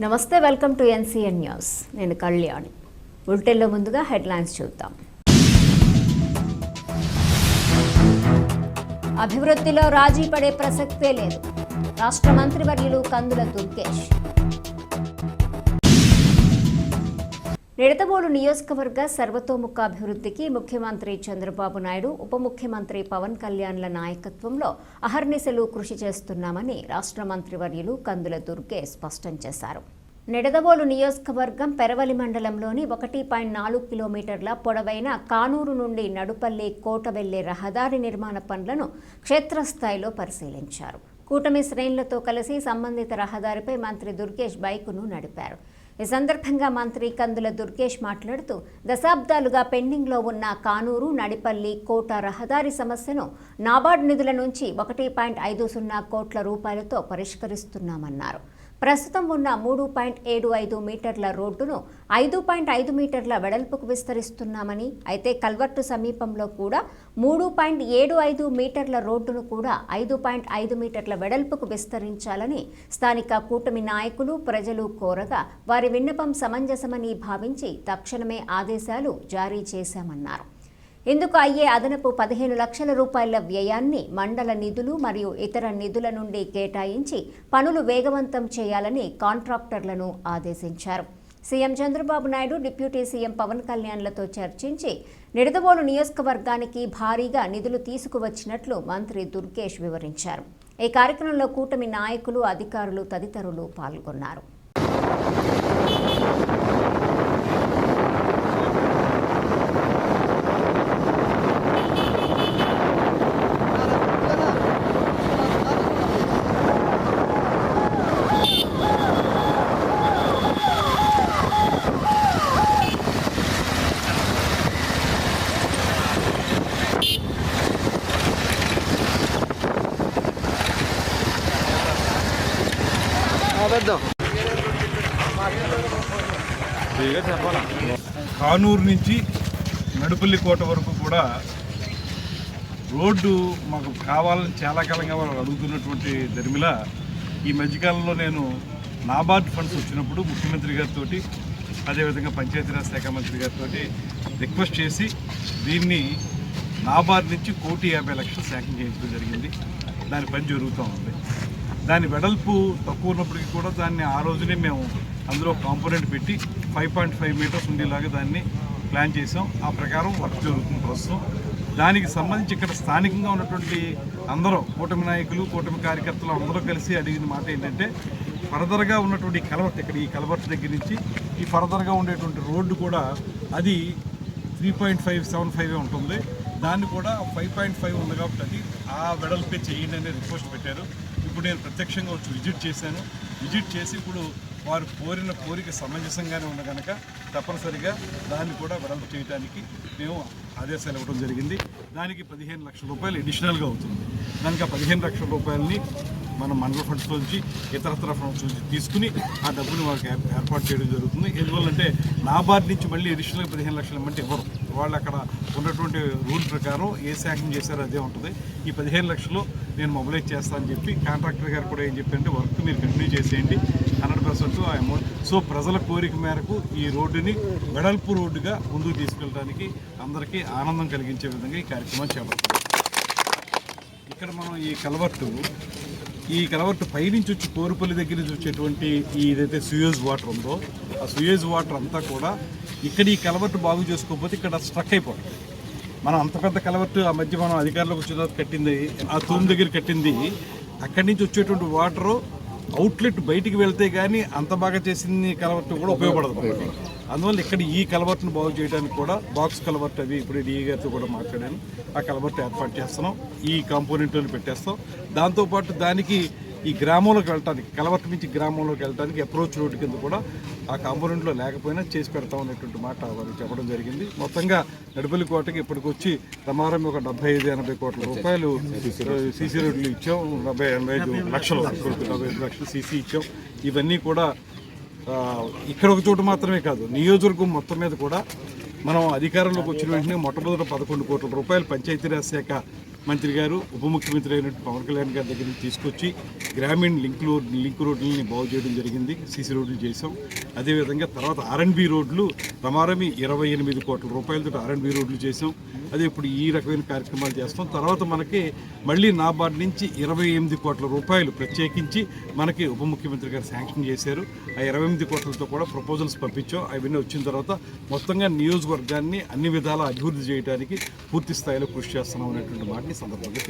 నమస్తే welcome to NCN news. నేను కళ్యాణి. బులెటిన్లో ముందుగా హెడ్లైన్స్ చూద్దాం. అభివృద్ధిలో రాజీ పడే ప్రసక్తే లేదు. రాష్ట్ర మంత్రివర్యులు కందుల దుర్గేష్. నిడతబోలు నియోజకవర్గ సర్వతోముఖ అభివృద్ధికి ముఖ్యమంత్రి చంద్రబాబు నాయుడు ఉప ముఖ్యమంత్రి పవన్ కళ్యాణ్ల నాయకత్వంలో అహర్నిశలు కృషి చేస్తున్నామని రాష్ట్ర మంత్రివర్యులు కందుల దుర్గే స్పష్టం చేశారు. నిడదవోలు నియోజకవర్గం పెరవలి మండలంలోని ఒకటి పాయింట్ నాలుగు కిలోమీటర్ల పొడవైన కానూరు నుండి నడుపల్లి కోట వెళ్ళే రహదారి నిర్మాణ పనులను క్షేత్రస్థాయిలో పరిశీలించారు. కూటమి శ్రేణులతో కలిసి సంబంధిత రహదారిపై మంత్రి దుర్గేష్ బైకును నడిపారు. ఈ సందర్భంగా మంత్రి కందుల దుర్గేష్ మాట్లాడుతూ దశాబ్దాలుగా పెండింగ్లో ఉన్న కానూరు నడిపల్లి కోట రహదారి సమస్యను నాబార్డ్ నిధుల నుంచి ఒకటి పాయింట్ ఐదు సున్నా కోట్ల రూపాయలతో పరిష్కరిస్తున్నామన్నారు. ప్రస్తుతం ఉన్న మూడు పాయింట్ ఏడు ఐదు మీటర్ల రోడ్డును ఐదు పాయింట్ ఐదు మీటర్ల వెడల్పుకు విస్తరిస్తున్నామని అయితే కల్వర్టు సమీపంలో కూడా మూడు పాయింట్ ఏడు ఐదు మీటర్ల రోడ్డును కూడా ఐదు పాయింట్ ఐదు మీటర్ల వెడల్పుకు విస్తరించాలని స్థానిక కూటమి నాయకులు ప్రజలు కోరగా వారి విన్నపం సమంజసమని భావించి తక్షణమే ఆదేశాలు జారీ చేశామన్నారు. ఇందుకు అయ్యే అదనపు పదిహేను లక్షల రూపాయల వ్యయాన్ని మండల నిధులు మరియు ఇతర నిధుల నుండి కేటాయించి పనులు వేగవంతం చేయాలని కాంట్రాక్టర్లను ఆదేశించారు. CM Chandrababu Naidu deputy CM Pawan కళ్యాణ్లతో చర్చించి నిడదవోలు నియోజకవర్గానికి భారీగా నిధులు తీసుకువచ్చినట్లు మంత్రి దుర్గేష్ వివరించారు. ఈ కార్యక్రమంలో కూటమి నాయకులు అధికారులు తదితరులు పాల్గొన్నారు. అబద్ధం కానూరు నుంచి నడుపల్లి కోట వరకు కూడా రోడ్డు మాకు కావాలని చాలా కాలంగా వాళ్ళు అడుగుతున్నటువంటి దరిమిల ఈ మధ్యకాలంలో నేను నాబార్డ్ ఫండ్స్ వచ్చినప్పుడు ముఖ్యమంత్రి గారితో అదేవిధంగా పంచాయతీరాజ్ శాఖ మంత్రి గారితో రిక్వెస్ట్ చేసి దీన్ని నాబార్డ్ నుంచి కోటి యాభై లక్షలు శాంక్షన్ చేయించడం జరిగింది. దాని పని జరుగుతూ ఉంది. దాని వెడల్పు తక్కువ ఉన్నప్పటికీ కూడా దాన్ని ఆ రోజునే మేము అందులో కాంపోనెంట్ పెట్టి ఫైవ్ పాయింట్ ఫైవ్ మీటర్స్ ఉండేలాగా దాన్ని ప్లాన్ చేసాం. ఆ ప్రకారం వర్క్ జరుగుతుంది ప్రస్తుతం. దానికి సంబంధించి ఇక్కడ స్థానికంగా ఉన్నటువంటి అందరూ కూటమి నాయకులు కూటమి కార్యకర్తలు అందరూ కలిసి అడిగిన మాట ఏంటంటే ఫర్దర్గా ఉన్నటువంటి ఈ ఇక్కడ ఈ కలవట్ దగ్గర నుంచి ఈ ఫర్దర్గా ఉండేటువంటి రోడ్డు కూడా అది three point five seven five ఉంటుంది. దాన్ని కూడా ఫైవ్ పాయింట్ ఫైవ్ ఉంది కాబట్టి అది ఆ వెడల్పే చేయండి అనే రిక్వెస్ట్ పెట్టారు. ఇప్పుడు నేను ప్రత్యక్షంగా వచ్చి విజిట్ చేశాను. విజిట్ చేసి ఇప్పుడు వారు కోరిన కోరిక సమంజసంగానే ఉన్న కనుక తప్పనిసరిగా దాన్ని కూడా వెడల్పు చేయడానికి మేము ఆదేశాలు ఇవ్వడం జరిగింది. దానికి పదిహేను లక్షల రూపాయలు అడిషనల్గా అవుతుంది. దానికి ఆ పదిహేను లక్షల రూపాయలని మనం మండల ఫండ్స్ నుంచి ఇతరతర ఫండ్స్ నుంచి తీసుకుని ఆ డబ్బుని వాళ్ళకి ఏర్పాటు చేయడం జరుగుతుంది. ఎందువల్లంటే నాబార్డ్ నుంచి మళ్ళీ అడిషనల్గా పదిహేను లక్షలు ఇవ్వమంటే ఇవ్వరు. వాళ్ళు అక్కడ ఉన్నటువంటి రూల్ ప్రకారం ఏ శాంక్షన్ చేశారో అదే ఉంటుంది. ఈ పదిహేను లక్షలు నేను మొబిలైజ్ చేస్తానని చెప్పి కాంట్రాక్టర్ గారు కూడా ఏం చెప్పారంటే వర్క్ మీరు కంటిన్యూ చేసేయండి. హండ్రెడ్ పర్సెంట్ ఆ అమౌంట్ సో ప్రజల కోరిక మేరకు ఈ రోడ్డుని వెడల్పు రోడ్డుగా ముందుకు తీసుకెళ్ళడానికి అందరికీ ఆనందం కలిగించే విధంగా ఈ కార్యక్రమం చేపడుతుంది ఇక్కడ మనం ఈ కలవర్టు ఈ కలవర్టు పైనుంచి వచ్చి కోరుపల్లి దగ్గర నుంచి వచ్చేటువంటి ఈ ఏదైతే సుయేజ్ వాటర్ ఉందో ఆ సుయేజ్ వాటర్ అంతా కూడా ఇక్కడ ఈ కలవర్టు బాగు చేసుకోకపోతే ఇక్కడ స్ట్రక్ అయిపోతుంది. మనం అంత పెద్ద కలవర్టు ఆ మధ్య మనం అధికారులకు వచ్చిన కట్టింది ఆ తూము దగ్గర కట్టింది అక్కడి నుంచి వచ్చేటువంటి వాటరు అవుట్లెట్ బయటికి వెళ్తే కానీ అంత బాగా చేసింది కలవర్ట్ కూడా ఉపయోగపడదు. అందువల్ల ఇక్కడ ఈ కలవర్ట్ను బాగు చేయడానికి కూడా బాక్స్ కలవర్ట్ అవి ఇప్పుడు డిఈ గారితో కూడా మాట్లాడాను. ఆ కలవర్ట్ ఏర్పాటు చేస్తున్నాం. ఈ కాంపోనెంట్లను పెట్టేస్తాం. దాంతోపాటు దానికి ఈ గ్రామంలోకి వెళ్ళటానికి కలవర్ట్ నుంచి గ్రామంలోకి వెళ్ళడానికి అప్రోచ్ రోడ్డు కింద కూడా ఆ కాంపోనెంట్లో లేకపోయినా చేసి పెడతాం అనేటువంటి మాట వారు చెప్పడం జరిగింది. మొత్తంగా నడుపల్లి కోటకి ఇప్పటికొచ్చి ప్రమారం ఒక డెబ్బై ఐదు ఎనభై కోట్ల రూపాయలు సీసీ రోడ్లు ఇచ్చాం. డెబ్బై ఎనభై ఐదు లక్షలు డెబ్బై ఐదు లక్షలు సీసీ ఇచ్చాం. ఇవన్నీ కూడా ఇక్కడ ఒక చోట మాత్రమే కాదు నియోజకవర్గం మొత్తం మీద కూడా మనం అధికారంలోకి వచ్చిన వెంటనే మొట్టమొదటి పదకొండు కోట్ల రూపాయలు పంచాయతీరాజ్ శాఖ మంత్రి గారు ఉప ముఖ్యమంత్రి అయినట్టు పవన్ కళ్యాణ్ గారి దగ్గర నుంచి తీసుకొచ్చి గ్రామీణ లింక్ రోడ్ లింక్ రోడ్లని బాగు చేయడం జరిగింది. సీసీ రోడ్లు చేసాం అదేవిధంగా తర్వాత ఆర్ఎన్బి రోడ్లు రమారమి ఇరవై ఎనిమిది కోట్ల రూపాయలతో ఆర్ఎన్బి రోడ్లు చేసాం అదే ఇప్పుడు ఈ రకమైన కార్యక్రమాలు చేస్తాం. తర్వాత మనకి మళ్ళీ నాబార్డ్ నుంచి ఇరవై ఎనిమిది కోట్ల రూపాయలు ప్రత్యేకించి మనకి ఉప ముఖ్యమంత్రి గారు శాంక్షన్ చేశారు. ఆ ఇరవై ఎనిమిది కోట్లతో కూడా ప్రపోజల్స్ పంపించాం. అవన్నీ వచ్చిన తర్వాత మొత్తంగా నియోజకవర్గాన్ని అన్ని విధాలా అభివృద్ధి చేయడానికి పూర్తి స్థాయిలో కృషి చేస్తున్నాం అనేటువంటి మాటని ఈ సందర్భంగా